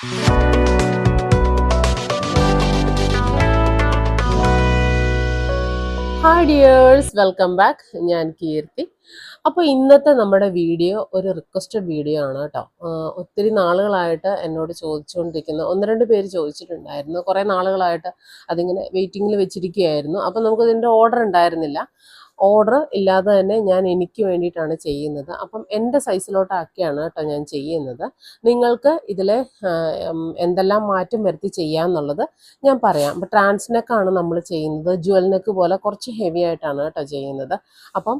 Hi dears welcome back ഞാൻ കീർത്തി. അപ്പോൾ ഇന്നത്തെ നമ്മുടെ വീഡിയോ ഒരു റിക്വസ്റ്റഡ് വീഡിയോ ആണ് കേട്ടോ ഒത്തിരി നാളുകളായിട്ട് എന്നോട് ചോദിച്ചുകൊണ്ടിരിക്കുന്ന. ഒന്ന് രണ്ട് പേര് ചോദിച്ചിട്ടുണ്ടായിരുന്നു. കുറേ നാളുകളായിട്ട് അതിങ്ങനെ വെയിറ്റിങ്ങിൽ വെച്ചിരിക്കുകയായിരുന്നു. അപ്പോൾ നമുക്കതിന്റെ ഓർഡർ ഉണ്ടായിരുന്നില്ല. ഓർഡർ ഇല്ലാതെ തന്നെ ഞാൻ എനിക്ക് വേണ്ടിയിട്ടാണ് ചെയ്യുന്നത്. അപ്പം എന്റെ സൈസിലോട്ടാക്കിയാണ് കേട്ടോ ഞാൻ ചെയ്യുന്നത്. നിങ്ങൾക്ക് ഇതിൽ എന്തെല്ലാം മാറ്റം വരുത്തി ചെയ്യാമെന്നുള്ളത് ഞാൻ പറയാം. അപ്പം ട്രാൻസ്നെക്കാണ് നമ്മൾ ചെയ്യുന്നത്. ജുവൽ നെക്ക് പോലെ കുറച്ച് ഹെവി ആയിട്ടാണ് കേട്ടോ ചെയ്യുന്നത്. അപ്പം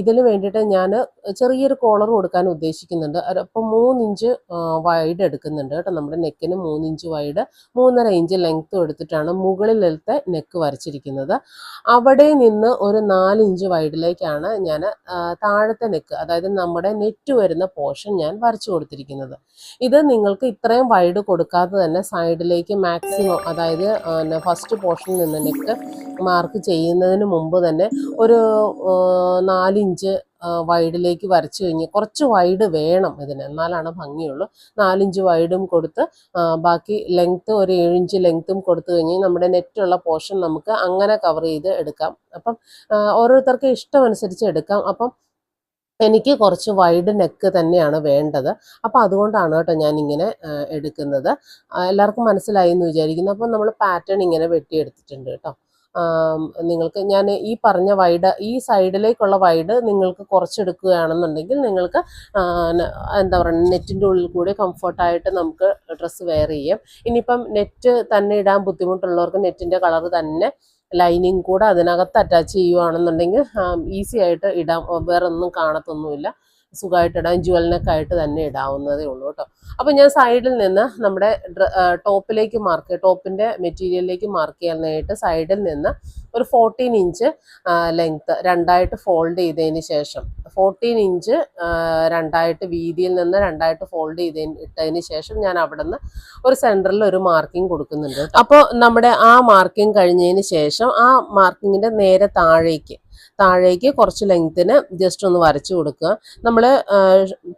ഇതിന് വേണ്ടിയിട്ട് ഞാൻ ചെറിയൊരു കോളർ കൊടുക്കാൻ ഉദ്ദേശിക്കുന്നുണ്ട്. അപ്പോൾ അപ്പം മൂന്നിഞ്ച് വൈഡ് എടുക്കുന്നുണ്ട് കേട്ടോ. നമ്മുടെ നെക്കിന് മൂന്നിഞ്ച് വൈഡ് മൂന്നര ഇഞ്ച് ലെങ്ത്തും എടുത്തിട്ടാണ് മുകളിലത്തെ നെക്ക് വരച്ചിരിക്കുന്നത്. അവിടെ നിന്ന് ഒരു നാലിഞ്ച് വൈഡിലേക്കാണ് ഞാൻ താഴത്തെ നെക്ക് അതായത് നമ്മുടെ നെറ്റ് വരുന്ന പോർഷൻ ഞാൻ വരച്ചു കൊടുത്തിരിക്കുന്നത്. ഇത് നിങ്ങൾക്ക് ഇത്രയും വൈഡ് കൊടുക്കാതെ തന്നെ സൈഡിലേക്ക് മാക്സിമം അതായത് ഫസ്റ്റ് പോർഷനിൽ നിന്ന് നെക്ക് മാർക്ക് ചെയ്യുന്നതിന് മുമ്പ് തന്നെ ഒരു നാലിഞ്ച് വൈഡിലേക്ക് വരച്ചു കഴിഞ്ഞ് കുറച്ച് വൈഡ് വേണം ഇതിന്. എന്നാലാണ് ഭംഗിയുള്ളൂ. നാലിഞ്ച് വൈഡും കൊടുത്ത് ബാക്കി ലെങ്ത്ത് ഒരു ഏഴിഞ്ച് ലെങ്ത്തും കൊടുത്തു കഴിഞ്ഞ് നമ്മുടെ നെറ്റുള്ള പോർഷൻ നമുക്ക് അങ്ങനെ കവർ ചെയ്ത് എടുക്കാം. അപ്പം ഓരോരുത്തർക്കും ഇഷ്ടമനുസരിച്ച് എടുക്കാം. അപ്പം എനിക്ക് കുറച്ച് വൈഡ് നെക്ക് തന്നെയാണ് വേണ്ടത്. അപ്പോൾ അതുകൊണ്ടാണ് കേട്ടോ ഞാനിങ്ങനെ എടുക്കുന്നത്. എല്ലാവർക്കും മനസ്സിലായി എന്ന് വിചാരിക്കുന്നു. അപ്പം നമ്മൾ പാറ്റേൺ ഇങ്ങനെ വെട്ടിയെടുത്തിട്ടുണ്ട് കേട്ടോ. നിങ്ങൾക്ക് ഞാൻ ഈ പറഞ്ഞ വൈഡ് ഈ സൈഡിലേക്കുള്ള വൈഡ് നിങ്ങൾക്ക് കുറച്ചെടുക്കുകയാണെന്നുണ്ടെങ്കിൽ നിങ്ങൾക്ക് എന്താ പറയുക നെറ്റിന്റെ ഉള്ളിൽ കൂടി കംഫർട്ടായിട്ട് നമുക്ക് ഡ്രസ്സ് വെയർ ചെയ്യാം. ഇനിയിപ്പം നെറ്റ് തന്നെ ഇടാൻ ബുദ്ധിമുട്ടുള്ളവർക്ക് നെറ്റിന്റെ കളർ തന്നെ ലൈനിങ് കൂടെ അതിനകത്ത് അറ്റാച്ച് ചെയ്യുകയാണെന്നുണ്ടെങ്കിൽ ഈസി ആയിട്ട് ഇടാം. വേറെ ഒന്നും കാണത്തൊന്നുമില്ല. സുഖമായിട്ട് ഇടാം ജുവൽ നെക്കായിട്ട് തന്നെ ഇടാവുന്നതേ ഉള്ളൂ കേട്ടോ. അപ്പോൾ ഞാൻ സൈഡിൽ നിന്ന് നമ്മുടെ ടോപ്പിലേക്ക് മാർക്ക് ടോപ്പിന്റെ മെറ്റീരിയലിലേക്ക് മാർക്ക് ചെയ്യാനായിട്ട് സൈഡിൽ നിന്ന് ഒരു ഫോർട്ടീൻ ഇഞ്ച് ലെങ്ത്ത് രണ്ടായിട്ട് ഫോൾഡ് ചെയ്തതിന് ശേഷം ഫോർട്ടീൻ ഇഞ്ച് രണ്ടായിട്ട് വീതിയിൽ നിന്ന് രണ്ടായിട്ട് ഫോൾഡ് ചെയ്ത് ഇട്ടതിന് ശേഷം ഞാൻ അവിടെ നിന്ന് ഒരു സെന്ററിൽ ഒരു മാർക്കിംഗ് കൊടുക്കുന്നുണ്ട് അപ്പോൾ നമ്മുടെ ആ മാർക്കിംഗ് കഴിഞ്ഞതിന് ശേഷം ആ മാർക്കിങ്ങിന്റെ നേരെ താഴേക്ക് താഴേക്ക് കുറച്ച് ലെങ്ത്തിന് ജസ്റ്റ് ഒന്ന് വരച്ചു കൊടുക്കുക. നമ്മൾ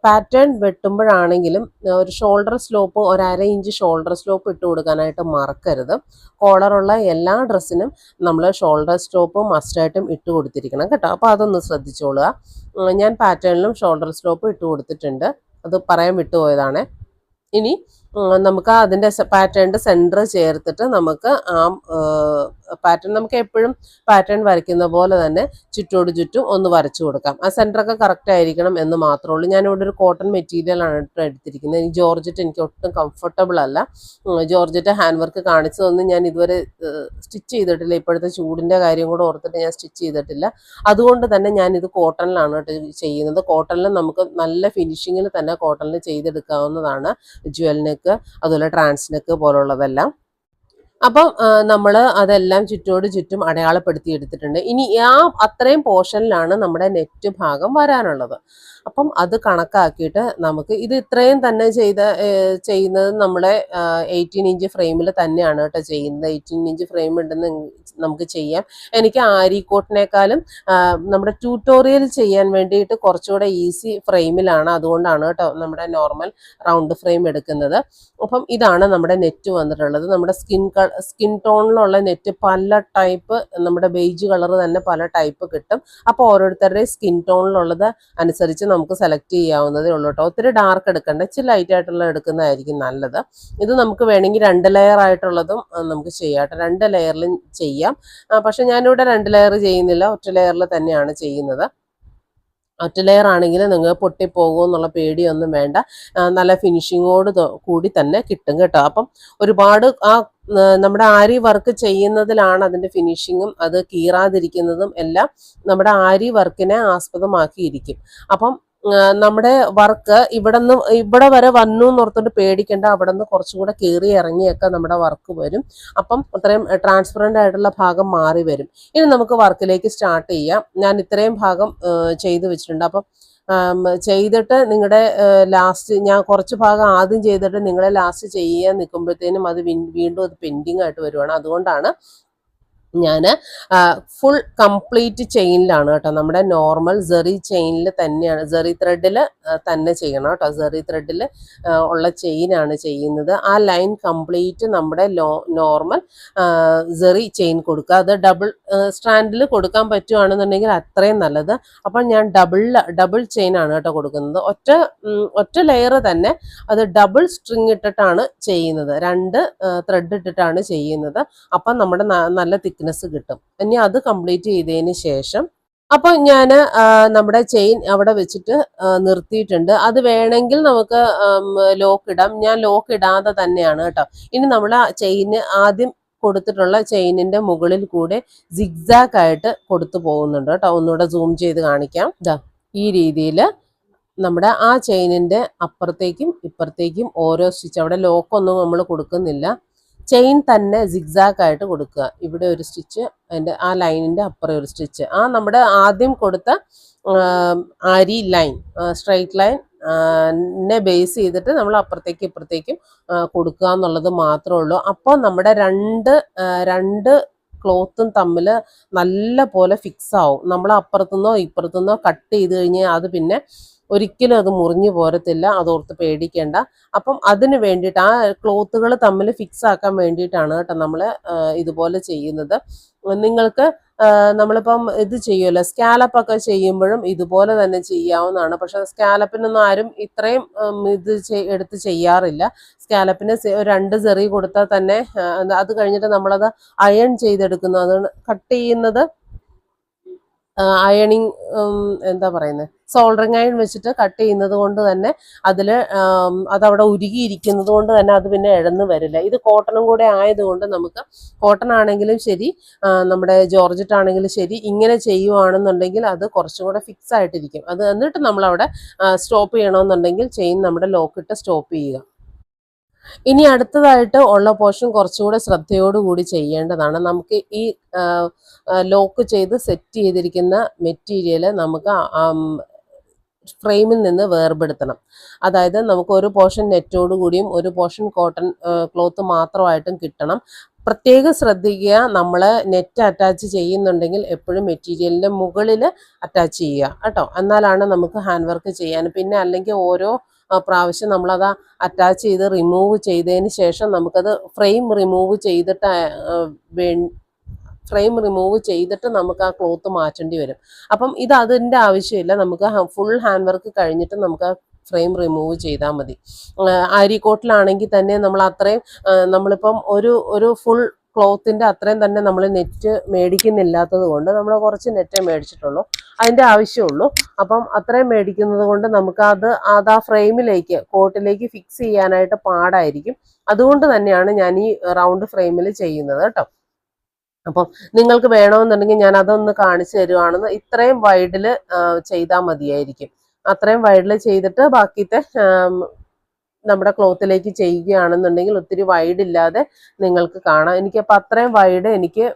പാറ്റേൺ വെട്ടുമ്പോഴാണെങ്കിലും ഒരു ഷോൾഡർ സ്ലോപ്പ് ഒരു അര ഇഞ്ച് ഷോൾഡർ സ്ലോപ്പ് ഇട്ട് കൊടുക്കാനായിട്ട് മറക്കരുത്. കോളറുള്ള എല്ലാ ഡ്രസ്സിനും നമ്മൾ ഷോൾഡർ സ്ലോപ്പ് മസ്റ്റായിട്ടും ഇട്ട് കൊടുത്തിരിക്കണം കേട്ടോ. അപ്പോൾ അതൊന്ന് ശ്രദ്ധിച്ചോളുക. ഞാൻ പാറ്റേണിലും ഷോൾഡർ സ്ലോപ്പ് ഇട്ട് കൊടുത്തിട്ടുണ്ട്. അത് പറയാൻ വിട്ടുപോയതാണ്. ഇനി നമുക്ക് അതിന്റെ പാറ്റേണിന്റെ സെന്റർ ചേർത്തിട്ട് നമുക്ക് ആ പാറ്റേൺ നമുക്ക് എപ്പോഴും പാറ്റേൺ വരയ്ക്കുന്ന പോലെ തന്നെ ചുറ്റോട് ചുറ്റും ഒന്ന് വരച്ചു കൊടുക്കാം. ആ സെന്ററൊക്കെ കറക്റ്റ് ആയിരിക്കണം എന്ന് മാത്രമേ ഉള്ളൂ. ഞാനിവിടെ ഒരു കോട്ടൺ മെറ്റീരിയലാണ് എടുത്തിരിക്കുന്നത്. ഈ ജോർജറ്റ് എനിക്ക് ഒട്ടും കംഫർട്ടബിൾ അല്ല. ജോർജറ്റ് ഹാൻഡ് വർക്ക് കാണിച്ചതൊന്നും ഞാൻ ഇതുവരെ സ്റ്റിച്ച് ചെയ്തിട്ടില്ല. ഇപ്പോഴത്തെ ചൂടിന്റെ കാര്യം കൂടെ ഓർത്തിട്ട് ഞാൻ സ്റ്റിച്ച് ചെയ്തിട്ടില്ല. അതുകൊണ്ട് തന്നെ ഞാൻ ഇത് കോട്ടണിലാണ് കേട്ടോ ചെയ്യുന്നത്. കോട്ടണിൽ നമുക്ക് നല്ല ഫിനിഷിങ്ങിൽ തന്നെ കോട്ടണിൽ ചെയ്തെടുക്കാവുന്നതാണ് ജ്വൽ നെക്ക് അതുപോലെ ട്രാൻസ് നെക്ക് പോലുള്ളതെല്ലാം. അപ്പം നമ്മൾ അതെല്ലാം ചുറ്റോട് ചുറ്റും അടയാളപ്പെടുത്തി എടുത്തിട്ടുണ്ട് ഇനി ആ അത്രയും പോർഷനിലാണ് നമ്മുടെ നെറ്റ് ഭാഗം വരാനുള്ളത്. അപ്പം അത് കണക്കാക്കിയിട്ട് നമുക്ക് ഇത് ഇത്രയും തന്നെ ചെയ്ത ചെയ്യുന്നത് നമ്മുടെ എയ്റ്റീൻ ഇഞ്ച് ഫ്രെയിമിൽ തന്നെയാണ് കേട്ടോ ചെയ്യുന്നത്. എയ്റ്റീൻ ഇഞ്ച് ഫ്രെയിം ഉണ്ടെന്ന് നമുക്ക് ചെയ്യാം. എനിക്ക് ആരിക്കോട്ടിനേക്കാളും നമ്മുടെ ട്യൂട്ടോറിയൽ ചെയ്യാൻ വേണ്ടിയിട്ട് കുറച്ചുകൂടെ ഈസി ഫ്രെയിമിലാണ് അതുകൊണ്ടാണ് കേട്ടോ നമ്മുടെ നോർമൽ റൗണ്ട് ഫ്രെയിം എടുക്കുന്നത്. അപ്പം ഇതാണ് നമ്മുടെ നെറ്റ് വന്നിട്ടുള്ളത്. നമ്മുടെ സ്കിൻ സ്കിൻ ടോണിലുള്ള നെറ്റ് പല ടൈപ്പ് നമ്മുടെ ബെയ്ജ് കളർ തന്നെ പല ടൈപ്പ് കിട്ടും. അപ്പോൾ ഓരോരുത്തരുടെയും സ്കിൻ ടോണിലുള്ളത് അനുസരിച്ച് നമുക്ക് സെലക്ട് ചെയ്യാവുന്നതേ ഉള്ളൂ കേട്ടോ. ഒത്തിരി ഡാർക്ക് എടുക്കേണ്ട ഇച്ചിരി ലൈറ്റ് ആയിട്ടുള്ള എടുക്കുന്നതായിരിക്കും നല്ലത്. ഇത് നമുക്ക് വേണമെങ്കിൽ രണ്ട് ലെയർ ആയിട്ടുള്ളതും നമുക്ക് ചെയ്യാം രണ്ട് ലെയറിലും ചെയ്യാം. പക്ഷെ ഞാനിവിടെ രണ്ട് ലെയർ ചെയ്യുന്നില്ല ഒറ്റ ലെയറിൽ തന്നെയാണ് ചെയ്യുന്നത്. ഒറ്റ ലെയർ ആണെങ്കിൽ നിങ്ങൾ പൊട്ടിപ്പോകുമോ എന്നുള്ള പേടിയൊന്നും വേണ്ട. നല്ല ഫിനിഷിങ്ങോട് കൂടി തന്നെ കിട്ടും കേട്ടോ. അപ്പം ഒരുപാട് ആ, നമ്മുടെ ആരി വർക്ക് ചെയ്യുന്നതിലാണ് അതിന്റെ ഫിനിഷിങ്ങും അത് കീറാതിരിക്കുന്നതും എല്ലാം നമ്മുടെ ആരി വർക്കിനെ ആസ്പദമാക്കിയിരിക്കും. അപ്പം നമ്മുടെ വർക്ക് ഇവിടെ നിന്ന് ഇവിടെ വരെ വന്നു എന്നോർത്തോണ്ട് പേടിക്കേണ്ട അവിടെ നിന്ന് കുറച്ചും കൂടെ കയറി ഇറങ്ങിയൊക്കെ നമ്മുടെ വർക്ക് വരും. അപ്പം അത്രയും ട്രാൻസ്പെറന്റ് ആയിട്ടുള്ള ഭാഗം മാറി വരും. ഇനി നമുക്ക് വർക്കിലേക്ക് സ്റ്റാർട്ട് ചെയ്യാം. ഞാൻ ഇത്രയും ഭാഗം ചെയ്തു വെച്ചിട്ടുണ്ട്. അപ്പം ചെയ്തിട്ട് നിങ്ങളുടെ ലാസ്റ്റ് ഞാൻ കുറച്ച് ഭാഗം ആദ്യം ചെയ്തിട്ട് നിങ്ങളെ ലാസ്റ്റ് ചെയ്യാൻ നിൽക്കുമ്പോഴത്തേനും അത് വീണ്ടും അത് പെൻഡിങ് ആയിട്ട് വരുവാണ്. അതുകൊണ്ടാണ് ഞാൻ ഫുൾ കംപ്ലീറ്റ് ചെയിനിലാണ് കേട്ടോ. നമ്മുടെ നോർമൽ സെറി ചെയിനിൽ തന്നെയാണ് സെറി ത്രെഡിൽ തന്നെ ചെയ്യണം കേട്ടോ. സെറി ത്രെഡിൽ ഉള്ള ചെയിനാണ് ചെയ്യുന്നത്. ആ ലൈൻ കംപ്ലീറ്റ് നമ്മുടെ നോർമൽ സെറി ചെയിൻ കൊടുക്കുക. അത് ഡബിൾ സ്റ്റാൻഡിൽ കൊടുക്കാൻ പറ്റുവാണെന്നുണ്ടെങ്കിൽ അത്രയും നല്ലത്. അപ്പം ഞാൻ ഡബിൾ ഡബിൾ ചെയിൻ ആണ് കേട്ടോ കൊടുക്കുന്നത്. ഒറ്റ ഒറ്റ ലെയർ തന്നെ അത് ഡബിൾ സ്ട്രിങ് ഇട്ടിട്ടാണ് ചെയ്യുന്നത്. രണ്ട് ത്രെഡ് ഇട്ടിട്ടാണ് ചെയ്യുന്നത്. അപ്പം നമ്മുടെ നല്ല നല്ല തിക്നെസ് കിട്ടും. ഇനി അത് കംപ്ലീറ്റ് ചെയ്തതിന് ശേഷം അപ്പോൾ ഞാൻ നമ്മുടെ ചെയിൻ അവിടെ വെച്ചിട്ട് നിർത്തിയിട്ടുണ്ട്. അത് വേണമെങ്കിൽ നമുക്ക് ലോക്ക് ഇടാം. ഞാൻ ലോക്ക് ഇടാതെ തന്നെയാണ് കേട്ടോ. ഇനി നമ്മൾ ആ ചെയിന് ആദ്യം കൊടുത്തിട്ടുള്ള ചെയിനിന്റെ മുകളിൽ കൂടെ സിഗ്സാക്ക് ആയിട്ട് കൊടുത്തു പോകുന്നുണ്ട് കേട്ടോ. ഒന്നുകൂടെ സൂം ചെയ്ത് കാണിക്കാം. ഈ രീതിയിൽ നമ്മുടെ ആ ചെയിനിന്റെ അപ്പുറത്തേക്കും ഇപ്പുറത്തേക്കും ഓരോ സ്റ്റിച്ച് അവിടെ ലോക്കൊന്നും നമ്മൾ കൊടുക്കുന്നില്ല. ചെയിൻ തന്നെ സിഗ്സാക്ക് ആയിട്ട് കൊടുക്കുക. ഇവിടെ ഒരു സ്റ്റിച്ച് അതിന്റെ ആ ലൈനിന്റെ അപ്പുറം ഒരു സ്റ്റിച്ച്. ആ നമ്മുടെ ആദ്യം കൊടുത്ത ആരി ലൈൻ സ്ട്രൈറ്റ് ലൈൻ നെ ബേസ് ചെയ്തിട്ട് നമ്മൾ അപ്പുറത്തേക്കും ഇപ്പുറത്തേക്കും കൊടുക്കുക എന്നുള്ളത് മാത്രമേ ഉള്ളൂ. അപ്പോൾ നമ്മുടെ രണ്ട് രണ്ട് ക്ലോത്തും തമ്മിൽ നല്ല പോലെ ഫിക്സ് ആവും. നമ്മൾ അപ്പുറത്തുനിന്നോ ഇപ്പുറത്തുനിന്നോ കട്ട് ചെയ്ത് കഴിഞ്ഞാൽ അത് പിന്നെ ഒരിക്കലും അത് മുറിഞ്ഞു പോരത്തില്ല. അതോർത്ത് പേടിക്കേണ്ട. അപ്പം അതിന് വേണ്ടിയിട്ട് ആ ക്ലോത്തുകൾ തമ്മിൽ ഫിക്സ് ആക്കാൻ വേണ്ടിയിട്ടാണ് കേട്ടോ നമ്മൾ ഇതുപോലെ ചെയ്യുന്നത്. നിങ്ങൾക്ക് നമ്മളിപ്പം ഇത് ചെയ്യുമല്ലോ സ്കാലപ്പ് ഒക്കെ ചെയ്യുമ്പോഴും ഇതുപോലെ തന്നെ ചെയ്യാവുന്നതാണ്. പക്ഷെ സ്കാലപ്പിനൊന്നും ആരും ഇത്രയും ഇത് എടുത്ത് ചെയ്യാറില്ല. സ്കാലപ്പിന് രണ്ട് ചെറിയ കൊടുത്താൽ തന്നെ അത് കഴിഞ്ഞിട്ട് നമ്മളത് അയൺ ചെയ്തെടുക്കുന്നു. അത് കട്ട് ചെയ്യുന്നത് അയണിങ് എന്താ പറയുന്നത് സോൾഡറിങ് അയൺ വെച്ചിട്ട് കട്ട് ചെയ്യുന്നത് കൊണ്ട് തന്നെ അതിൽ അതവിടെ ഉരുകിയിരിക്കുന്നത് കൊണ്ട് തന്നെ അത് പിന്നെ ഇഴന്ന് വരില്ല. ഇത് കോട്ടണും കൂടെ ആയതുകൊണ്ട് നമുക്ക് കോട്ടൺ ആണെങ്കിലും ശരി നമ്മുടെ ജോർജറ്റ് ആണെങ്കിലും ശരി ഇങ്ങനെ ചെയ്യുവാണെന്നുണ്ടെങ്കിൽ അത് കുറച്ചും കൂടെ ഫിക്സ് ആയിട്ടിരിക്കും. അത് എന്നിട്ട് നമ്മളവിടെ സ്റ്റോപ്പ് ചെയ്യണമെന്നുണ്ടെങ്കിൽ ചെയിൻ നമ്മുടെ ലോക്കിട്ട് സ്റ്റോപ്പ് ചെയ്യുക. ഇനി അടുത്തതായിട്ട് ഉള്ള പോർഷൻ കുറച്ചുകൂടെ ശ്രദ്ധയോടുകൂടി ചെയ്യേണ്ടതാണ്. നമുക്ക് ഈ ലോക്ക് ചെയ്ത് സെറ്റ് ചെയ്തിരിക്കുന്ന മെറ്റീരിയൽ നമുക്ക് ഫ്രെയിമിൽ നിന്ന് വേർപെടുത്തണം. അതായത് നമുക്ക് ഒരു പോർഷൻ നെറ്റോട് കൂടിയും ഒരു പോർഷൻ കോട്ടൺ ക്ലോത്ത് മാത്രമായിട്ടും കിട്ടണം. പ്രത്യേകം ശ്രദ്ധിക്കുക നമ്മൾ നെറ്റ് അറ്റാച്ച് ചെയ്യുന്നുണ്ടെങ്കിൽ എപ്പോഴും മെറ്റീരിയലിന്റെ മുകളിൽ അറ്റാച്ച് ചെയ്യുക. കേട്ടോ? എന്നാലാണ് നമുക്ക് ഹാൻഡ് വർക്ക് ചെയ്യാൻ. പിന്നെ അല്ലെങ്കിൽ ഓരോ പ്രാവശ്യം നമ്മളത് അറ്റാച്ച് ചെയ്ത് റിമൂവ് ചെയ്തതിന് ശേഷം നമുക്കത് ഫ്രെയിം റിമൂവ് ചെയ്തിട്ട് ഫ്രെയിം റിമൂവ് ചെയ്തിട്ട് നമുക്ക് ആ ക്ലോത്ത് മാറ്റേണ്ടി വരും. അപ്പം ഇത് അതിന്റെ ആവശ്യമില്ല. നമുക്ക് ഫുൾ ഹാൻഡ് വർക്ക് കഴിഞ്ഞിട്ട് നമുക്ക് ഫ്രെയിം റിമൂവ് ചെയ്താൽ മതി. ആരിക്കോട്ടിലാണെങ്കിൽ തന്നെ നമ്മൾ അത്രയും നമ്മളിപ്പം ഒരു ഒരു ഫുൾ ക്ലോത്തിന്റെ അത്രയും തന്നെ നമ്മൾ നെറ്റ് മേടിക്കുന്നില്ലാത്തത് കൊണ്ട് നമ്മൾ കുറച്ച് നെറ്റേ മേടിച്ചിട്ടുള്ളൂ. അതിന്റെ ആവശ്യമുള്ളൂ. അപ്പം അത്രയും മേടിക്കുന്നത് കൊണ്ട് നമുക്കത് അത് ആ ഫ്രെയിമിലേക്ക് കോട്ടിലേക്ക് ഫിക്സ് ചെയ്യാനായിട്ട് പാടായിരിക്കും. അതുകൊണ്ട് തന്നെയാണ് ഞാൻ ഈ റൗണ്ട് ഫ്രെയിമിൽ ചെയ്യുന്നത് കേട്ടോ. അപ്പം നിങ്ങൾക്ക് വേണമെന്നുണ്ടെങ്കിൽ ഞാൻ അതൊന്ന് കാണിച്ചു തരുവാണെന്ന് ഇത്രയും വൈഡിൽ ചെയ്താൽ മതിയായിരിക്കും. അത്രയും വൈഡിൽ ചെയ്തിട്ട് ബാക്കിത്തെ ആം, നമ്മുടെ ക്ലോത്തിലേക്ക് ചെയ്യുകയാണെന്നുണ്ടെങ്കിൽ ഒത്തിരി വൈഡ് ഇല്ലാതെ നിങ്ങൾക്ക് കാണാം. എനിക്കപ്പോൾ അത്രയും വൈഡ് എനിക്ക്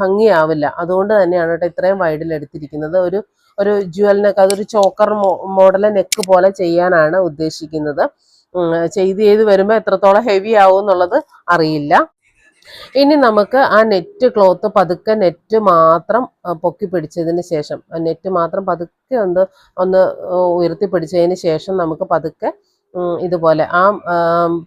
ഭംഗിയാവില്ല. അതുകൊണ്ട് തന്നെയാണ് കേട്ടോ ഇത്രയും വൈഡിൽ എടുത്തിരിക്കുന്നത്. ഒരു ഒരു ജ്വലിനൊക്കെ നെക്ക് അതൊരു ചോക്കർ മോഡൽ നെക്ക് പോലെ ചെയ്യാനാണ് ഉദ്ദേശിക്കുന്നത്. ചെയ്ത് ചെയ്ത് വരുമ്പോൾ എത്രത്തോളം ഹെവി ആവും എന്നുള്ളത് അറിയില്ല. ഇനി നമുക്ക് ആ നെറ്റ് ക്ലോത്ത് പതുക്കെ നെറ്റ് മാത്രം പൊക്കി പിടിച്ചതിന് ശേഷം നെറ്റ് മാത്രം പതുക്കെ ഒന്ന് ഒന്ന് ഉയർത്തി പിടിച്ചതിന് ശേഷം നമുക്ക് പതുക്കെ ഇതുപോലെ. ആ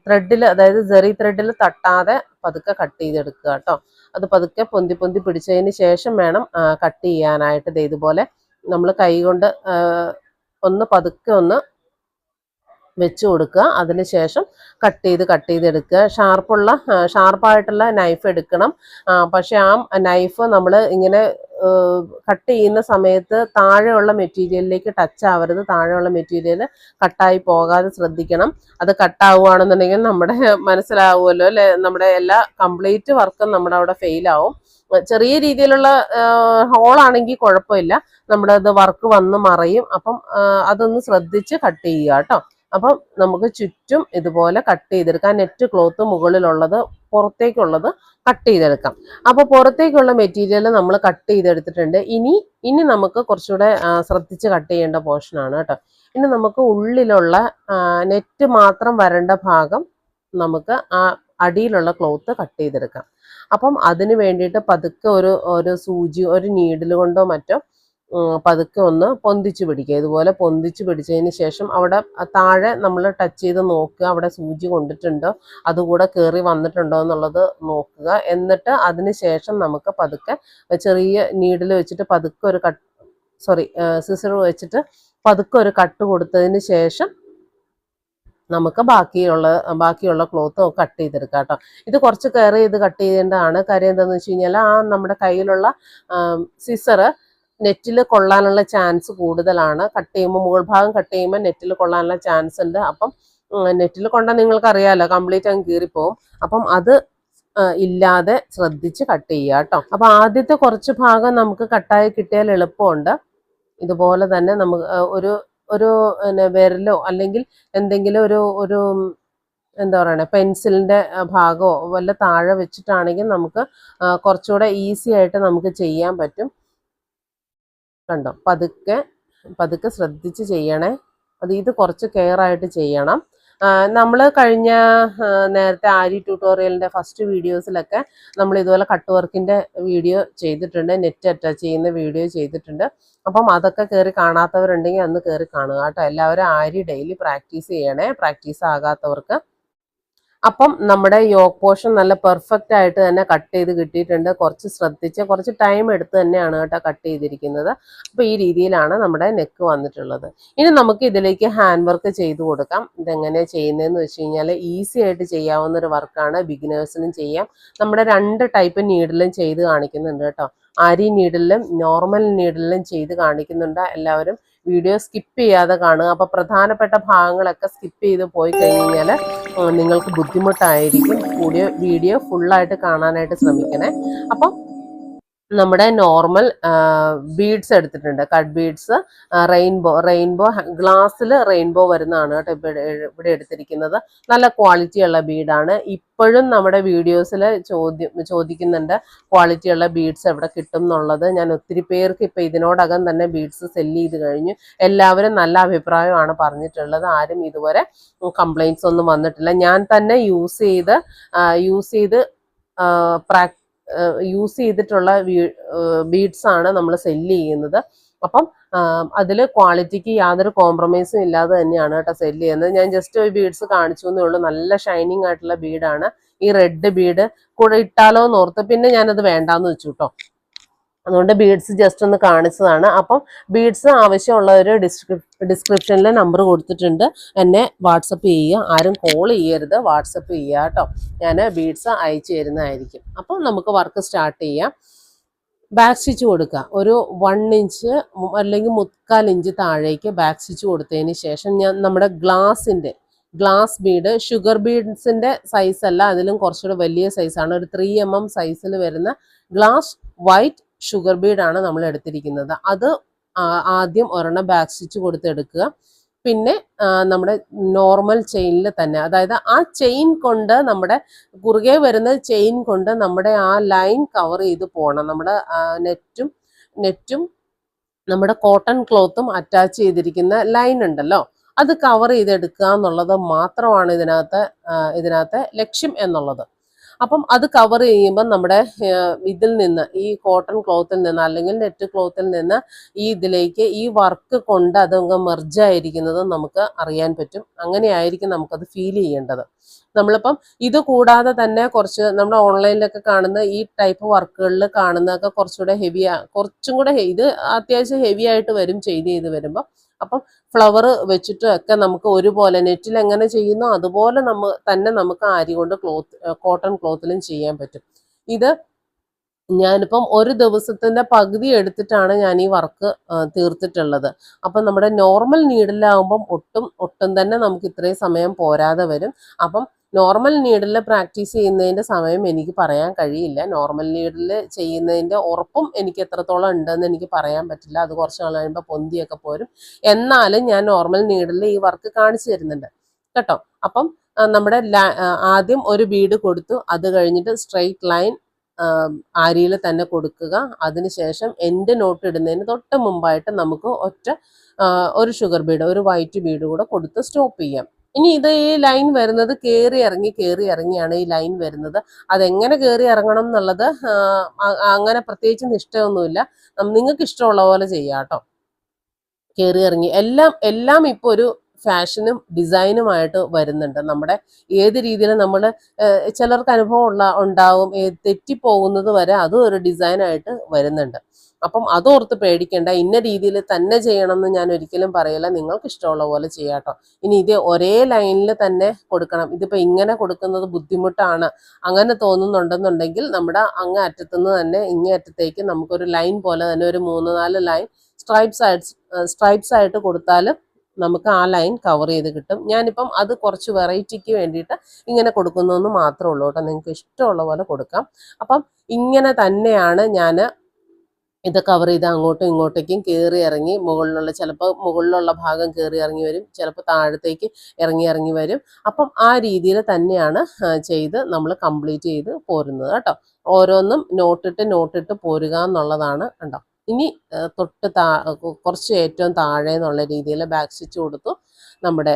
ത്രെഡിൽ അതായത് ജെറി ത്രെഡിൽ തട്ടാതെ പതുക്കെ കട്ട് ചെയ്തെടുക്കുക കേട്ടോ. അത് പതുക്കെ പൊന്തി പൊന്തി പിടിച്ചതിന് ശേഷം വേണം കട്ട് ചെയ്യാനായിട്ട്. ഇതുപോലെ നമ്മൾ കൈ കൊണ്ട് ഒന്ന് പതുക്കെ ഒന്ന് വെച്ച് കൊടുക്കുക. അതിനുശേഷം കട്ട് ചെയ്ത് കട്ട് ചെയ്തെടുക്കുക. ഷാർപ്പുള്ള ഷാർപ്പായിട്ടുള്ള നൈഫ് എടുക്കണം. പക്ഷെ ആ നൈഫ് നമ്മൾ ഇങ്ങനെ കട്ട് ചെയ്യുന്ന സമയത്ത് താഴെയുള്ള മെറ്റീരിയലിലേക്ക് ടച്ച് ആവരുത്. താഴെയുള്ള മെറ്റീരിയൽ കട്ടായി പോകാതെ ശ്രദ്ധിക്കണം. അത് കട്ടാവുകയാണെന്നുണ്ടെങ്കിൽ നമ്മുടെ മനസ്സിലാവുമല്ലോ അല്ലെ? നമ്മുടെ എല്ലാ കംപ്ലീറ്റ് വർക്കും നമ്മുടെ അവിടെ ഫെയിലാവും ചെറിയ രീതിയിലുള്ള ഹോളാണെങ്കിൽ കുഴപ്പമില്ല. നമ്മുടെ അത് വർക്ക് വന്ന് മറയും. അപ്പം അതൊന്ന് ശ്രദ്ധിച്ച് കട്ട് ചെയ്യുക കേട്ടോ. അപ്പം നമുക്ക് ചുറ്റും ഇതുപോലെ കട്ട് ചെയ്തെടുക്കാം. നെറ്റ് ക്ലോത്ത് മുകളിലുള്ളത് പുറത്തേക്കുള്ളത് കട്ട് ചെയ്തെടുക്കാം. അപ്പോൾ പുറത്തേക്കുള്ള മെറ്റീരിയൽ നമ്മൾ കട്ട് ചെയ്തെടുത്തിട്ടുണ്ട്. ഇനി ഇനി നമുക്ക് കുറച്ചുകൂടെ ശ്രദ്ധിച്ച് കട്ട് ചെയ്യേണ്ട പോർഷനാണ് കേട്ടോ. ഇനി നമുക്ക് ഉള്ളിലുള്ള നെറ്റ് മാത്രം വരേണ്ട ഭാഗം നമുക്ക് ആ അടിയിലുള്ള ക്ലോത്ത് കട്ട് ചെയ്തെടുക്കാം. അപ്പം അതിന് വേണ്ടിയിട്ട് പതുക്കെ ഒരു ഒരു സൂചി ഒരു നീഡിൽ കൊണ്ടോ മറ്റോ പതുക്കെ ഒന്ന് പൊന്തിച്ച് പിടിക്കുക. ഇതുപോലെ പൊന്തിച്ച് പിടിച്ചതിന് ശേഷം അവിടെ താഴെ നമ്മൾ ടച്ച് ചെയ്ത് നോക്കുക. അവിടെ സൂചി കൊണ്ടിട്ടുണ്ടോ? അതുകൂടെ കയറി വന്നിട്ടുണ്ടോ എന്നുള്ളത് നോക്കുക. എന്നിട്ട് അതിന് ശേഷം നമുക്ക് പതുക്കെ ചെറിയ നീഡിൽ വെച്ചിട്ട് പതുക്കെ ഒരു കട്ട് സോറി സിസർ വെച്ചിട്ട് പതുക്കെ ഒരു കട്ട് കൊടുത്തതിന് ശേഷം നമുക്ക് ബാക്കിയുള്ള ബാക്കിയുള്ള ക്ലോത്ത് കട്ട് ചെയ്തെടുക്കാം കേട്ടോ. ഇത് കുറച്ച് കയറി ഇത് കട്ട് ചെയ്യേണ്ടതാണ്. കാര്യം എന്താണെന്ന് വെച്ച് കഴിഞ്ഞാൽ ആ നമ്മുടെ കയ്യിലുള്ള സിസറ് നെറ്റിൽ കൊള്ളാനുള്ള ചാൻസ് കൂടുതലാണ്. കട്ട് ചെയ്യുമ്പോൾ മുകൾ ഭാഗം കട്ട് ചെയ്യുമ്പോൾ നെറ്റിൽ കൊള്ളാനുള്ള ചാൻസ് ഉണ്ട്. അപ്പം നെറ്റിൽ കൊണ്ടാൽ നിങ്ങൾക്ക് അറിയാമല്ലോ കംപ്ലീറ്റ് അങ്ങ് കീറിപ്പോവും. അപ്പം അത് ഇല്ലാതെ ശ്രദ്ധിച്ച് കട്ട് ചെയ്യുക കേട്ടോ അപ്പം ആദ്യത്തെ കുറച്ച് ഭാഗം നമുക്ക് കട്ടായി കിട്ടിയാൽ എളുപ്പമുണ്ട്. ഇതുപോലെ തന്നെ നമുക്ക് ഒരു ഒരു പിന്നെ വിരലോ അല്ലെങ്കിൽ എന്തെങ്കിലും ഒരു ഒരു എന്താ പറയണേ പെൻസിലിന്റെ ഭാഗമോ വല്ല താഴെ വെച്ചിട്ടാണെങ്കിൽ നമുക്ക് കുറച്ചുകൂടെ ഈസി ആയിട്ട് നമുക്ക് ചെയ്യാൻ പറ്റും. കണ്ടോ? പതുക്കെ പതുക്കെ ശ്രദ്ധിച്ച് ചെയ്യണേ. അത് ഇത് കുറച്ച് കെയർ ആയിട്ട് ചെയ്യണം. നമ്മൾ കഴിഞ്ഞ നേരത്തെ ആരി ട്യൂട്ടോറിയലിന്റെ ഫസ്റ്റ് വീഡിയോസിലൊക്കെ നമ്മൾ ഇതുപോലെ കട്ട് വർക്കിന്റെ വീഡിയോ ചെയ്തിട്ടുണ്ട്. നെറ്റ് അറ്റാച്ച് ചെയ്യുന്ന വീഡിയോ ചെയ്തിട്ടുണ്ട്. അപ്പം അതൊക്കെ കയറി കാണാത്തവരുണ്ടെങ്കിൽ അന്ന് കയറി കാണുക കേട്ടോ. എല്ലാവരും ആരി ഡെയിലി പ്രാക്ടീസ് ചെയ്യണേ. പ്രാക്ടീസ് ആകാത്തവർക്ക് അപ്പം നമ്മുടെ യോഗ പോർഷൻ നല്ല പെർഫെക്റ്റ് ആയിട്ട് തന്നെ കട്ട് ചെയ്ത് കിട്ടിയിട്ടുണ്ട്. കുറച്ച് ശ്രദ്ധിച്ച് കുറച്ച് ടൈം എടുത്ത് തന്നെയാണ് കേട്ടോ കട്ട് ചെയ്തിരിക്കുന്നത്. അപ്പോൾ ഈ രീതിയിലാണ് നമ്മുടെ നെക്ക് വന്നിട്ടുള്ളത്. ഇനി നമുക്ക് ഇതിലേക്ക് ഹാൻഡ് വർക്ക് ചെയ്ത് കൊടുക്കാം. ഇതെങ്ങനെയാണ് ചെയ്യുന്നതെന്ന് വെച്ച് കഴിഞ്ഞാൽ ഈസി ആയിട്ട് ചെയ്യാവുന്ന ഒരു വർക്കാണ് ബിഗിനേഴ്സിനും ചെയ്യാം. നമ്മുടെ രണ്ട് ടൈപ്പ് നീഡിലും ചെയ്ത് കാണിക്കുന്നുണ്ട് കേട്ടോ. അരി നീഡിലും നോർമൽ നീഡിലും ചെയ്ത് കാണിക്കുന്നുണ്ട്. എല്ലാവരും വീഡിയോ സ്കിപ്പ് ചെയ്യാതെ കാണുക. അപ്പോൾ പ്രധാനപ്പെട്ട ഭാഗങ്ങളൊക്കെ സ്കിപ്പ് ചെയ്ത് പോയി കഴിഞ്ഞാൽ നിങ്ങൾക്ക് ബുദ്ധിമുട്ടായിരിക്കും. കൂടിയ വീഡിയോ ഫുള്ളായിട്ട് കാണാനായിട്ട് ശ്രമിക്കണേ. അപ്പം നമ്മുടെ നോർമൽ ബീഡ്സ് എടുത്തിട്ടുണ്ട്. കട്ട് ബീഡ്സ് റെയിൻബോ റെയിൻബോ ഗ്ലാസ്സിൽ റെയിൻബോ വരുന്നതാണ് കേട്ടോ ഇവിടെ ഇവിടെ എടുത്തിരിക്കുന്നത്. നല്ല ക്വാളിറ്റിയുള്ള ബീഡാണ് ഇപ്പോഴും നമ്മുടെ വീഡിയോസിൽ ചോദ്യം ചോദിക്കുന്നുണ്ട് ക്വാളിറ്റിയുള്ള ബീഡ്സ് എവിടെ കിട്ടും എന്നുള്ളത്. ഞാൻ ഒത്തിരി പേർക്ക് ഇപ്പം ഇതിനോടകം തന്നെ ബീഡ്സ് സെല്ല് ചെയ്ത് കഴിഞ്ഞു. എല്ലാവരും നല്ല അഭിപ്രായമാണ് പറഞ്ഞിട്ടുള്ളത്. ആരും ഇതുവരെ കംപ്ലൈന്റ്സ് ഒന്നും വന്നിട്ടില്ല. ഞാൻ തന്നെ യൂസ് ചെയ്ത് യൂസ് ചെയ്ത് പ്രാക് യൂസ് ചെയ്തിട്ടുള്ള ബീഡ്സ് ആണ് നമ്മൾ സെല്ല് ചെയ്യുന്നത്. അപ്പം അതിൽ ക്വാളിറ്റിക്ക് യാതൊരു കോംപ്രമൈസും ഇല്ലാതെ തന്നെയാണ് കേട്ടോ സെല്ല് ചെയ്യുന്നത്. ഞാൻ ജസ്റ്റ് ഒരു ബീഡ്സ് കാണിച്ചു എന്നേ ഉള്ളൂ. നല്ല ഷൈനിങ് ആയിട്ടുള്ള ബീഡാണ് ഈ റെഡ് ബീഡ് കൂടെ ഇട്ടാലോ എന്ന് ഓർത്ത്. പിന്നെ ഞാനത് വേണ്ടാന്ന് വെച്ചു കേട്ടോ. അതുകൊണ്ട് ബീഡ്സ് ജസ്റ്റ് ഒന്ന് കാണിച്ചതാണ്. അപ്പം ബീഡ്സ് ആവശ്യമുള്ളവർ ഡിസ്ക്രിപ് ഡിസ്ക്രിപ്ഷനിൽ നമ്പർ കൊടുത്തിട്ടുണ്ട്. എന്നെ വാട്സപ്പ് ചെയ്യുക. ആരും കോൾ ചെയ്യരുത്. വാട്സപ്പ് ചെയ്യുക കേട്ടോ. ഞാൻ ബീഡ്സ് അയച്ചു തരുന്നതായിരിക്കും. അപ്പം നമുക്ക് വർക്ക് സ്റ്റാർട്ട് ചെയ്യാം. ബാക്ക് സ്റ്റിച്ച് കൊടുക്കുക. ഒരു വൺ ഇഞ്ച് അല്ലെങ്കിൽ മുക്കാൽ ഇഞ്ച് താഴേക്ക് ബാക്ക് സ്റ്റിച്ച് കൊടുത്തതിന് ശേഷം ഞാൻ നമ്മുടെ ഗ്ലാസിന്റെ ഗ്ലാസ് ബീഡ് ഷുഗർ ബീഡ്സിന്റെ സൈസല്ല അതിലും കുറച്ചുകൂടെ വലിയ സൈസാണ് ഒരു ത്രീ എം എം സൈസിൽ വരുന്ന ഗ്ലാസ് വൈറ്റ് ഷുഗർ ബീഡാണ് നമ്മൾ എടുത്തിരിക്കുന്നത്. അത് ആദ്യം ഒരെണ്ണം ബാക്ക് സ്റ്റിച്ച് കൊടുത്തെടുക്കുക. പിന്നെ നമ്മുടെ നോർമൽ ചെയിനിൽ തന്നെ അതായത് ആ ചെയിൻ കൊണ്ട് നമ്മുടെ കുറുകെ വരുന്ന ചെയിൻ കൊണ്ട് നമ്മുടെ ആ ലൈൻ കവർ ചെയ്ത് പോകണം നമ്മുടെ നെറ്റും നെറ്റും നമ്മുടെ കോട്ടൺ ക്ലോത്തും അറ്റാച്ച് ചെയ്തിരിക്കുന്ന ലൈൻ ഉണ്ടല്ലോ. അത് കവർ ചെയ്തെടുക്കുക എന്നുള്ളത് മാത്രമാണ് ഇതിനകത്ത് ഇതിനകത്തെ ലക്ഷ്യം എന്നുള്ളത്. അപ്പം അത് കവർ ചെയ്യുമ്പോൾ നമ്മുടെ ഇതിൽ നിന്ന് ഈ കോട്ടൺ ക്ലോത്തിൽ നിന്ന് അല്ലെങ്കിൽ നെറ്റ് ക്ലോത്തിൽ നിന്ന് ഈ ഇതിലേക്ക് ഈ വർക്ക് കൊണ്ട് അത് മെർജായിരിക്കുന്നത് നമുക്ക് അറിയാൻ പറ്റും. അങ്ങനെയായിരിക്കും നമുക്കത് ഫീൽ ചെയ്യേണ്ടത്. നമ്മളിപ്പം ഇത് കൂടാതെ തന്നെ കുറച്ച് നമ്മൾ ഓൺലൈനിലൊക്കെ കാണുന്ന ഈ ടൈപ്പ് വർക്കുകളിൽ കാണുന്നതൊക്കെ കുറച്ചുകൂടെ ഹെവി കുറച്ചും കൂടെ ഇത് അത്യാവശ്യം ഹെവി ആയിട്ട് വരും ചെയ്ത് ചെയ്ത് വരുമ്പോൾ അപ്പം ഫ്ലവർ വെച്ചിട്ട് ഒക്കെ നമുക്ക് ഒരുപോലെ നെറ്റിൽ എങ്ങനെ ചെയ്യുന്നോ അതുപോലെ നമ്മ തന്നെ നമുക്ക് ആരി കൊണ്ട് ക്ലോത്ത് കോട്ടൺ ക്ലോത്തിലും ചെയ്യാൻ പറ്റും. ഇത് ഞാനിപ്പം ഒരു ദിവസത്തിന്റെ പകുതി എടുത്തിട്ടാണ് ഞാൻ ഈ വർക്ക് തീർത്തിട്ടുള്ളത്. അപ്പം നമ്മുടെ നോർമൽ നീഡിലാവുമ്പം ഒട്ടും ഒട്ടും തന്നെ നമുക്ക് ഇത്രയും സമയം പോരാതെ വരും. അപ്പം നോർമൽ നീഡിൽ പ്രാക്ടീസ് ചെയ്യുന്നതിന്റെ സമയം എനിക്ക് പറയാൻ കഴിയില്ല. നോർമൽ നീഡിൽ ചെയ്യുന്നതിന്റെ ഉറപ്പും എനിക്ക് എത്രത്തോളം ഉണ്ടെന്ന് എനിക്ക് പറയാൻ പറ്റില്ല. അത് കുറച്ച് നാൾ കഴിയുമ്പോൾ പൊന്തിയൊക്കെ പോരും. എന്നാലും ഞാൻ നോർമൽ നീഡിൽ ഈ വർക്ക് കാണിച്ചു തരുന്നുണ്ട്. കേട്ടോ? അപ്പം നമ്മുടെ ആദ്യം ഒരു ബീഡ് കൊടുത്തു. അത് കഴിഞ്ഞിട്ട് സ്ട്രെയിറ്റ് ലൈൻ ആരിയിൽ തന്നെ കൊടുക്കുക. അതിനുശേഷം എന്റെ നോട്ട് ഇടുന്നതിന് തൊട്ട് മുമ്പായിട്ട് നമുക്ക് ഒറ്റ ഒരു ഷുഗർ ബീഡ് ഒരു വൈറ്റ് ബീഡ് കൂടെ കൊടുത്ത് സ്റ്റോപ്പ് ചെയ്യാം. ഇനി ഇത് ഈ ലൈൻ വരുന്നത് കയറി ഇറങ്ങി കയറി ഇറങ്ങിയാണ് ഈ ലൈൻ വരുന്നത്. അതെങ്ങനെ കയറി ഇറങ്ങണം എന്നുള്ളത് അങ്ങനെ പ്രത്യേകിച്ച് നിഷ്ഠയൊന്നുമില്ല. നിങ്ങൾക്ക് ഇഷ്ടമുള്ള പോലെ ചെയ്യാം കേട്ടോ. കയറി ഇറങ്ങി. എല്ലാം എല്ലാം ഇപ്പോൾ ഒരു ഫാഷനും ഡിസൈനുമായിട്ട് വരുന്നുണ്ട്. നമ്മുടെ ഏത് രീതിയിൽ നമ്മൾ ചിലർക്ക് അനുഭവം ഉള്ള ഉണ്ടാവും തെറ്റിപ്പോകുന്നത് വരെ അതും ഒരു ഡിസൈനായിട്ട് വരുന്നുണ്ട്. അപ്പം അതോർത്ത് പേടിക്കേണ്ട. ഇന്ന രീതിയിൽ തന്നെ ചെയ്യണം എന്ന് ഞാൻ ഒരിക്കലും പറയില്ല. നിങ്ങൾക്ക് ഇഷ്ടമുള്ള പോലെ ചെയ്യാട്ടോ ഇനി ഇത് ഒരേ ലൈനിൽ തന്നെ കൊടുക്കണം. ഇതിപ്പോൾ ഇങ്ങനെ കൊടുക്കുന്നത് ബുദ്ധിമുട്ടാണ്. അങ്ങനെ തോന്നുന്നുണ്ടെന്നുണ്ടെങ്കിൽ നമ്മുടെ അങ്ങ് അറ്റത്തുനിന്ന് തന്നെ ഇങ്ങേ അറ്റത്തേക്ക് നമുക്കൊരു ലൈൻ പോലെ തന്നെ ഒരു മൂന്ന് നാല് ലൈൻ സ്ട്രൈപ്സ് ആയിട്ട് സ്ട്രൈപ്സ് ആയിട്ട് കൊടുത്താൽ നമുക്ക് ആ ലൈൻ കവർ ചെയ്ത് കിട്ടും. ഞാനിപ്പം അത് കുറച്ച് വെറൈറ്റിക്ക് വേണ്ടിയിട്ട് ഇങ്ങനെ കൊടുക്കുന്നതെന്ന് മാത്രമേ ഉള്ളൂ കേട്ടോ. നിങ്ങൾക്ക് ഇഷ്ടമുള്ള പോലെ കൊടുക്കാം. അപ്പം ഇങ്ങനെ തന്നെയാണ് ഞാൻ ഇത് കവർ ചെയ്ത് അങ്ങോട്ടും ഇങ്ങോട്ടേക്കും കയറി ഇറങ്ങി മുകളിലുള്ള ചിലപ്പോൾ മുകളിലുള്ള ഭാഗം കയറി ഇറങ്ങി വരും ചിലപ്പോൾ താഴത്തേക്ക് ഇറങ്ങി ഇറങ്ങി വരും. അപ്പം ആ രീതിയിൽ തന്നെയാണ് ചെയ്ത് നമ്മൾ കംപ്ലീറ്റ് ചെയ്ത് പോരുന്നത് കേട്ടോ. ഓരോന്നും നോട്ടിട്ട് നോട്ടിട്ട് പോരുക എന്നുള്ളതാണ് കണ്ടോ. ഇനി തൊട്ട് താ കുറച്ച് ഏറ്റവും താഴെ എന്നുള്ള രീതിയിൽ ബാക്ക് സ്റ്റിച്ച് കൊടുത്തു നമ്മുടെ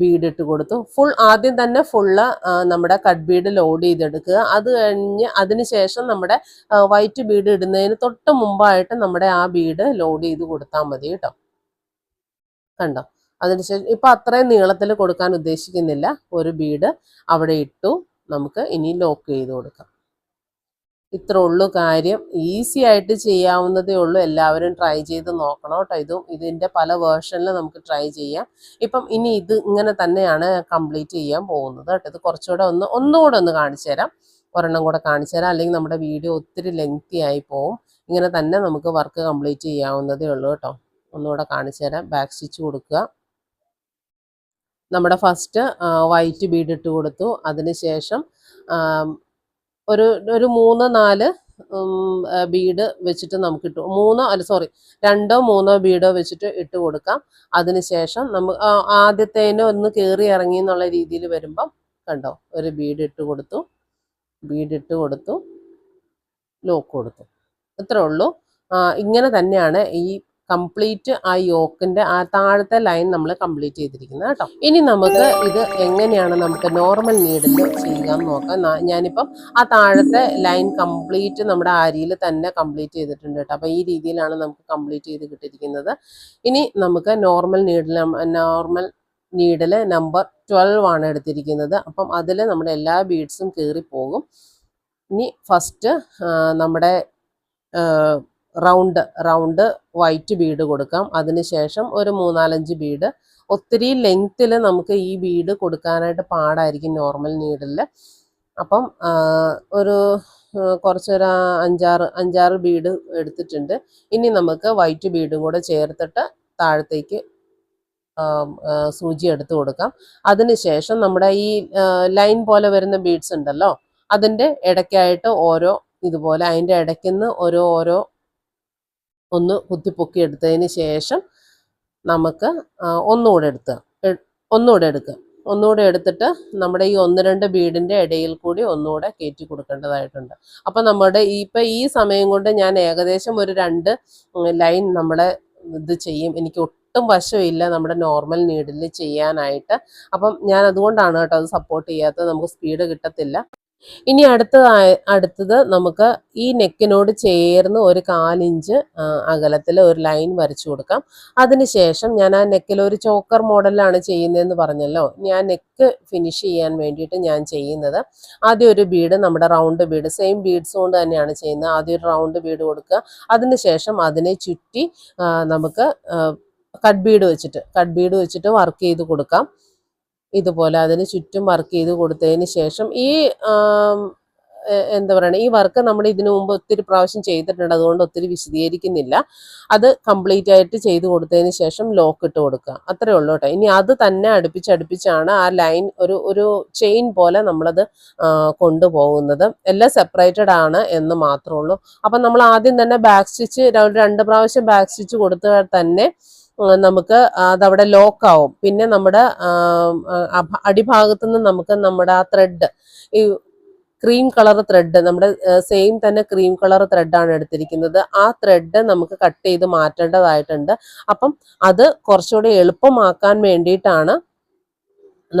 ബീഡ് ഇട്ട് കൊടുത്തു. ഫുൾ ആദ്യം തന്നെ ഫുള്ള് നമ്മുടെ കട്ട് ബീഡ് ലോഡ് ചെയ്തെടുക്കുക. അത് കഴിഞ്ഞ് അതിന് ശേഷം നമ്മുടെ വൈറ്റ് ബീഡ് ഇടുന്നതിന് തൊട്ട് മുമ്പായിട്ട് നമ്മുടെ ആ ബീഡ് ലോഡ് ചെയ്ത് കൊടുത്താൽ മതി കേട്ടോ. കണ്ടോ? അതിനുശേഷം ഇപ്പം അത്രയും നീളത്തിൽ കൊടുക്കാൻ ഉദ്ദേശിക്കുന്നില്ല. ഒരു ബീഡ് അവിടെ ഇട്ടു. നമുക്ക് ഇനി ലോക്ക് ചെയ്ത് കൊടുക്കാം. ഇത്ര ഉള്ളു കാര്യം. ഈസി ആയിട്ട് ചെയ്യാവുന്നതേ ഉള്ളൂ. എല്ലാവരും ട്രൈ ചെയ്ത് നോക്കണം കേട്ടോ. ഇതും ഇതിന്റെ പല വേർഷനിൽ നമുക്ക് ട്രൈ ചെയ്യാം. ഇപ്പം ഇനി ഇത് ഇങ്ങനെ തന്നെയാണ് കംപ്ലീറ്റ് ചെയ്യാൻ പോകുന്നത് കേട്ടോ. ഇത് കുറച്ചുകൂടെ ഒന്ന് ഒന്നുകൂടെ ഒന്ന് കാണിച്ചു തരാം. ഒരെണ്ണം കൂടെ കാണിച്ചു തരാം. അല്ലെങ്കിൽ നമ്മുടെ വീഡിയോ ഒത്തിരി ലെങ്തി ആയി പോവും. ഇങ്ങനെ തന്നെ നമുക്ക് വർക്ക് കംപ്ലീറ്റ് ചെയ്യാവുന്നതേ ഉള്ളൂ കേട്ടോ. ഒന്നുകൂടെ കാണിച്ചു തരാം. ബാക്ക് സ്റ്റിച്ച് കൊടുക്കുക. നമ്മുടെ ഫസ്റ്റ് വൈറ്റ് ബീഡ് ഇട്ട് കൊടുത്തു. അതിനുശേഷം ഒരു ഒരു മൂന്ന് നാല് ബീഡ് വെച്ചിട്ട് നമുക്ക് ഇട്ടു. മൂന്നോ അല്ല സോറി രണ്ടോ മൂന്നോ ബീഡോ വെച്ചിട്ട് ഇട്ട് കൊടുക്കാം. അതിനുശേഷം നമുക്ക് ആദ്യത്തേന് ഒന്ന് കയറി ഇറങ്ങി എന്നുള്ള രീതിയിൽ വരുമ്പം കണ്ടോ ഒരു ബീഡ് ഇട്ട് കൊടുത്തു. ബീഡ് ഇട്ട് കൊടുത്തു. ലോക്ക് കൊടുത്തു. ഇത്രേ ഉള്ളൂ. ഇങ്ങനെ തന്നെയാണ് ഈ കംപ്ലീറ്റ് ആ യോക്കിന്റെ ആ താഴത്തെ ലൈൻ നമ്മൾ കംപ്ലീറ്റ് ചെയ്തിരിക്കുന്നത് കേട്ടോ. ഇനി നമുക്ക് ഇത് എങ്ങനെയാണ് നമുക്ക് നോർമൽ നീഡിൽ എന്ന് നോക്കാം. ഞാനിപ്പം ആ താഴത്തെ ലൈൻ കംപ്ലീറ്റ് നമ്മുടെ അരിയിൽ തന്നെ കംപ്ലീറ്റ് ചെയ്തിട്ടുണ്ട് കേട്ടോ. അപ്പൊ ഈ രീതിയിലാണ് നമുക്ക് കംപ്ലീറ്റ് ചെയ്ത് കിട്ടിയിരിക്കുന്നത്. ഇനി നമുക്ക് normal needle normal needle number twelve ആണ് എടുത്തിരിക്കുന്നത്. അപ്പം അതിൽ നമ്മുടെ എല്ലാ ബീഡ്സും കയറി പോകും ഇനി ഫസ്റ്റ് നമ്മുടെ റൗണ്ട് റൗണ്ട് വൈറ്റ് ബീഡ് കൊടുക്കാം. അതിനുശേഷം ഒരു മൂന്നാലഞ്ച് ബീഡ്. ഒത്തിരി ലെങ്ത്തിൽ നമുക്ക് ഈ ബീഡ് കൊടുക്കാനായിട്ട് പാടായിരിക്കും നോർമൽ നീഡിൽ അപ്പം ഒരു കുറച്ചൊരു അഞ്ചാറ് അഞ്ചാറ് ബീഡ് എടുത്തിട്ടുണ്ട്. ഇനി നമുക്ക് വൈറ്റ് ബീഡും കൂടെ ചേർത്തിട്ട് താഴത്തേക്ക് സൂചി എടുത്തു കൊടുക്കാം. അതിനുശേഷം നമ്മുടെ ഈ ലൈൻ പോലെ വരുന്ന ബീഡ്സ് ഉണ്ടല്ലോ അതിന്റെ ഇടയ്ക്കായിട്ട് ഓരോ ഇതുപോലെ അതിന്റെ ഇടയ്ക്കുന്ന് ഓരോ ഓരോ ഒന്ന് കുത്തിപ്പൊക്കി എടുത്തതിന് ശേഷം നമുക്ക് ഒന്നുകൂടെ എടുക്കുക ഒന്നുകൂടെ എടുക്കുക. ഒന്നുകൂടെ എടുത്തിട്ട് നമ്മുടെ ഈ ഒന്ന് രണ്ട് ബീഡിന്റെ ഇടയിൽ കൂടി ഒന്നുകൂടെ കയറ്റി കൊടുക്കേണ്ടതായിട്ടുണ്ട്. അപ്പം നമ്മുടെ ഈ ഇപ്പം ഈ സമയം കൊണ്ട് ഞാൻ ഏകദേശം ഒരു രണ്ട് ലൈൻ നമ്മുടെ ഇത് ചെയ്യും. എനിക്ക് ഒട്ടും വശമില്ല നമ്മുടെ നോർമൽ നീഡിൽ ചെയ്യാനായിട്ട്. അപ്പം ഞാൻ അതുകൊണ്ടാണ് കേട്ടോ അത് സപ്പോർട്ട് ചെയ്യാത്തത്. നമുക്ക് സ്പീഡ് കിട്ടത്തില്ല. ഇനി അടുത്തതായ അടുത്തത് നമുക്ക് ഈ നെക്കിനോട് ചേർന്ന് ഒരു കാലിഞ്ച് അകലത്തിൽ ഒരു ലൈൻ വരച്ചു കൊടുക്കാം. അതിനുശേഷം ഞാൻ ആ നെക്കിൽ ഒരു ചോക്കർ മോഡലാണ് ചെയ്യുന്നതെന്ന് പറഞ്ഞല്ലോ. ഞാൻ നെക്ക് ഫിനിഷ് ചെയ്യാൻ വേണ്ടിയിട്ട് ഞാൻ ചെയ്യുന്നത് ആദ്യം ഒരു ബീഡ് നമ്മുടെ റൗണ്ട് ബീഡ് സെയിം ബീഡ്സ് കൊണ്ട് തന്നെയാണ് ചെയ്യുന്നത്. ആദ്യം ഒരു റൗണ്ട് ബീഡ് കൊടുക്കുക. അതിനുശേഷം അതിനെ ചുറ്റി നമുക്ക് കട്ട് ബീഡ് വെച്ചിട്ട് കട്ട് ബീഡ് വെച്ചിട്ട് വർക്ക് ചെയ്ത് കൊടുക്കാം. ഇതുപോലെ അതിന് ചുറ്റും വർക്ക് ചെയ്ത് കൊടുത്തതിന് ശേഷം ഈ എന്താ പറയുക ഈ വർക്ക് നമ്മൾ ഇതിനു മുമ്പ് ഒത്തിരി പ്രാവശ്യം ചെയ്തിട്ടുണ്ട്. അതുകൊണ്ട് ഒത്തിരി വിശദീകരിക്കുന്നില്ല. അത് കംപ്ലീറ്റ് ആയിട്ട് ചെയ്ത് കൊടുത്തതിന് ശേഷം ലോക്ക് ഇട്ട് കൊടുക്കുക. അത്രേ ഉള്ളൂ കേട്ടോ. ഇനി അത് തന്നെ അടുപ്പിച്ച് അടുപ്പിച്ചാണ് ആ ലൈൻ ഒരു ഒരു ചെയിൻ പോലെ നമ്മളത് കൊണ്ടുപോകുന്നത്. എല്ലാം സെപ്പറേറ്റഡ് ആണ് എന്ന് മാത്രമേ ഉള്ളൂ. അപ്പം നമ്മൾ ആദ്യം തന്നെ ബാക്ക് സ്റ്റിച്ച് രണ്ട് പ്രാവശ്യം ബാക്ക് സ്റ്റിച്ച് കൊടുത്താൽ തന്നെ നമുക്ക് അതവിടെ ലോക്ക് ആവും പിന്നെ നമ്മുടെ ആം, ആ, അഭ- അടിഭാഗത്ത് നിന്ന് നമുക്ക് നമ്മുടെ ആ ത്രെഡ് ഈ ക്രീം കളർ ത്രെഡ് നമ്മുടെ സെയിം തന്നെ ക്രീം കളർ ത്രെഡാണ് എടുത്തിരിക്കുന്നത്. ആ ത്രെഡ് നമുക്ക് കട്ട് ചെയ്ത് മാറ്റേണ്ടതായിട്ടുണ്ട്. അപ്പം അത് കുറച്ചുകൂടി എളുപ്പമാക്കാൻ വേണ്ടിയിട്ടാണ്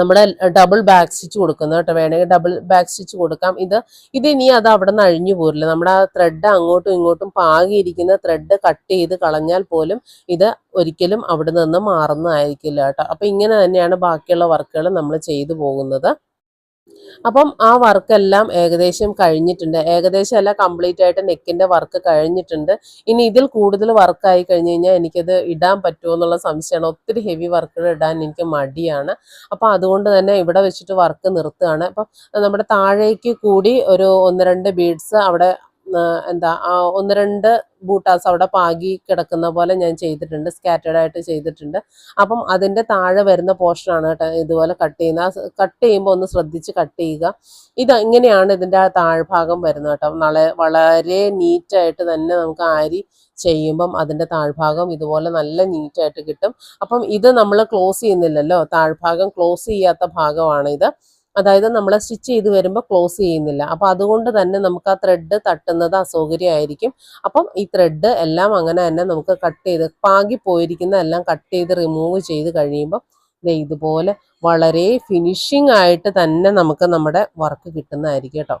നമ്മുടെ ഡബിൾ ബാക്ക് സ്റ്റിച്ച് കൊടുക്കുന്നത് കേട്ടോ. വേണമെങ്കിൽ ഡബിൾ ബാക്ക് സ്റ്റിച്ച് കൊടുക്കാം. ഇത് ഇത് ഇനി അത് അവിടെ നിന്ന് അഴിഞ്ഞു പോരില്ല. നമ്മുടെ ആ ത്രെഡ് അങ്ങോട്ടും ഇങ്ങോട്ടും പാകിയിരിക്കുന്ന ത്രെഡ് കട്ട് ചെയ്ത് കളഞ്ഞാൽ പോലും ഇത് ഒരിക്കലും അവിടെ നിന്ന് മാറുന്നതായിരിക്കില്ല കേട്ടോ. അപ്പം ഇങ്ങനെ തന്നെയാണ് ബാക്കിയുള്ള വർക്കുകൾ നമ്മൾ ചെയ്തു പോകുന്നത്. അപ്പം ആ വർക്കെല്ലാം ഏകദേശം കഴിഞ്ഞിട്ടുണ്ട്. ഏകദേശം അല്ല കംപ്ലീറ്റ് ആയിട്ട് നെക്കിന്റെ വർക്ക് കഴിഞ്ഞിട്ടുണ്ട്. ഇനി ഇതിൽ കൂടുതൽ വർക്കായി കഴിഞ്ഞ് കഴിഞ്ഞാൽ എനിക്കത് ഇടാൻ പറ്റുമോ എന്നുള്ള സംശയമാണ്. ഒത്തിരി ഹെവി വർക്കുകൾ ഇടാൻ എനിക്ക് മടിയാണ്. അപ്പം അതുകൊണ്ട് തന്നെ ഇവിടെ വെച്ചിട്ട് വർക്ക് നിർത്തുകയാണ്. അപ്പം നമ്മുടെ താഴേക്ക് കൂടി ഒരു ഒന്ന് രണ്ട് ബീഡ്സ് അവിടെ എന്താ ഒന്ന് രണ്ട് ബൂട്ടാസ് അവിടെ പാകി കിടക്കുന്ന പോലെ ഞാൻ ചെയ്തിട്ടുണ്ട് സ്കാറ്റേഡ് ആയിട്ട് ചെയ്തിട്ടുണ്ട്. അപ്പം അതിന്റെ താഴെ വരുന്ന പോർഷനാണ് കേട്ടോ ഇതുപോലെ കട്ട് ചെയ്യുന്നത്. കട്ട് ചെയ്യുമ്പോൾ ഒന്ന് ശ്രദ്ധിച്ച് കട്ട് ചെയ്യുക. ഇത് ഇങ്ങനെയാണ് ഇതിന്റെ ആ താഴ്ഭാഗം വരുന്നത് കേട്ടോ. നാളെ വളരെ നീറ്റായിട്ട് തന്നെ നമുക്ക് ആരി ചെയ്യുമ്പം അതിന്റെ താഴ്ഭാഗം ഇതുപോലെ നല്ല നീറ്റായിട്ട് കിട്ടും. അപ്പം ഇത് നമ്മൾ ക്ലോസ് ചെയ്യുന്നില്ലല്ലോ. താഴ്ഭാഗം ക്ലോസ് ചെയ്യാത്ത ഭാഗമാണ് ഇത് അതായത് നമ്മൾ സ്റ്റിച്ച് ചെയ്ത് വരുമ്പോൾ ക്ലോസ് ചെയ്യുന്നില്ല. അപ്പോൾ അതുകൊണ്ട് തന്നെ നമുക്ക് ആ ത്രെഡ് തട്ടുന്നത് അസൗകര്യമായിരിക്കും. അപ്പം ഈ ത്രെഡ് എല്ലാം അങ്ങനെ തന്നെ നമുക്ക് കട്ട് ചെയ്ത് പാകി പോയിരിക്കുന്ന എല്ലാം കട്ട് ചെയ്ത് റിമൂവ് ചെയ്ത് കഴിയുമ്പോൾ ഇതുപോലെ വളരെ ഫിനിഷിംഗ് ആയിട്ട് തന്നെ നമുക്ക് നമ്മുടെ വർക്ക് കിട്ടുന്നതായിരിക്കും കേട്ടോ.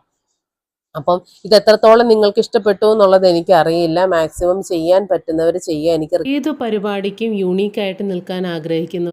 അപ്പം ഇത് എത്രത്തോളം നിങ്ങൾക്ക് ഇഷ്ടപ്പെട്ടു എന്നുള്ളത് എനിക്ക് അറിയില്ല മാക്സിമം ചെയ്യാൻ പറ്റുന്നവർ ചെയ്യുക എനിക്ക് ഏത് പരിപാടിക്കും യൂണീക്കായിട്ട് നിൽക്കാൻ ആഗ്രഹിക്കുന്ന.